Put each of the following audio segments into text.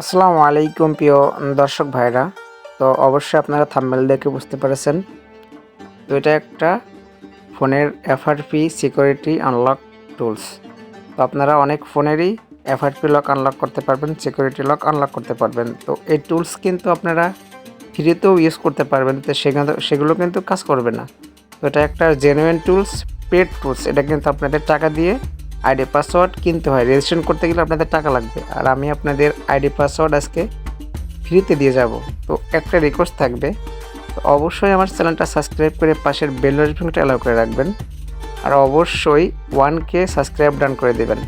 আসসালামু আলাইকুম প্রিয় দর্শক ভাইরা। তো অবশ্যই আপনারা থাম্বেল দেখে বুঝতে পেরেছেন। তো এটা একটা ফোনের এফআরপি সিকিউরিটি আনলক টুলস তো আপনারা অনেক ফোনেরই এফআরপি লক আনলক করতে পারবেন সিকিউরিটি লক আনলক করতে পারবেন। তো এই টুলস কিন্তু আপনারা ফ্রিতেও ইউজ করতে পারবেন। তো সেখানে সেগুলো কিন্তু কাজ করবে না। তো এটা একটা জেনুইন টুলস পেড টুলস এটা কিন্তু আপনাদের টাকা দিয়ে আইডি পাসওয়ার্ড কিনতে হয়। রেজিস্ট্রেশন করতে গেলে আপনাদের টাকা লাগবে। আর আমি আপনাদের আইডি পাসওয়ার্ড আজকে ফ্রিতে দিয়ে যাব। তো একটা রিকোয়েস্ট থাকবে। তো অবশ্যই আমার চ্যানেলটা সাবস্ক্রাইব করে পাশের বেল নোটিফিকেশনটা অ্যালাউ করে রাখবেন। আর অবশ্যই ওয়ান কে সাবস্ক্রাইব ডান করে দেবেন।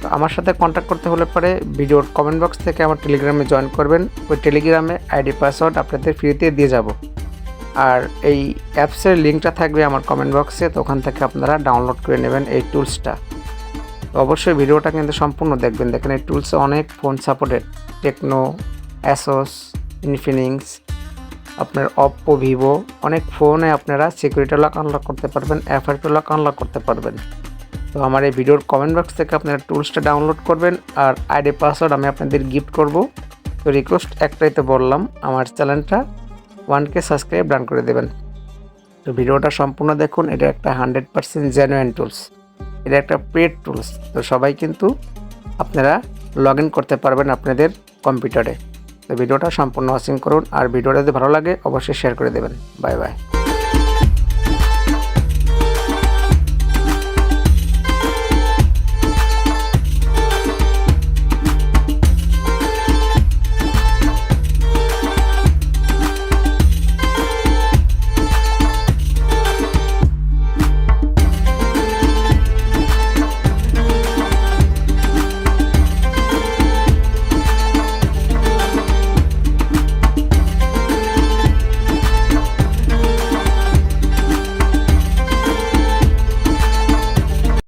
তো আমার সাথে কন্ট্যাক্ট করতে হলে পরে ভিডিওর কমেন্ট বক্স থেকে আমার টেলিগ্রামে জয়েন করবেন। ওই টেলিগ্রামে আইডি পাসওয়ার্ড আপনাদের ফ্রিতে দিয়ে যাব। আর এই অ্যাপসের লিঙ্কটা থাকবে আমার কমেন্ট বক্সে তো ওখান থেকে আপনারা ডাউনলোড করে নেবেন এই টুলসটা অবশ্যই ভিডিওটা কিন্তু সম্পূর্ণ দেখবেন। দেখেন এই টুলসে অনেক phone supported Tecno ASUS Infinix আপনার অপ্পো ভিভো অনেক ফোনে আপনারা সিকিউরিটি লক আনলক করতে পারবেন এফআরপি লক আনলক করতে পারবেন। তো আমার এই ভিডিওর কমেন্ট বক্স থেকে আপনারা টুলসটা ডাউনলোড করবেন আর আইডি পাসওয়ার্ড আমি আপনাদের গিফট করব। তো রিকোয়েস্ট একটাই তো বললাম, আমার চ্যানেলটা ওয়ানকে সাবস্ক্রাইব ডান করে দেবেন। তো ভিডিওটা সম্পূর্ণ দেখুন, এটা একটা হান্ড্রেড পার্সেন্ট জেনুইন টুলস এটা একটা পেড টুলস তো সবাই কিন্তু আপনারা লগ করতে পারবেন আপনাদের কম্পিউটারে তো ভিডিওটা সম্পূর্ণ ওয়াচিং করুন। আর ভিডিওটা যদি ভালো লাগে, অবশ্যই শেয়ার করে দেবেন। Bye bye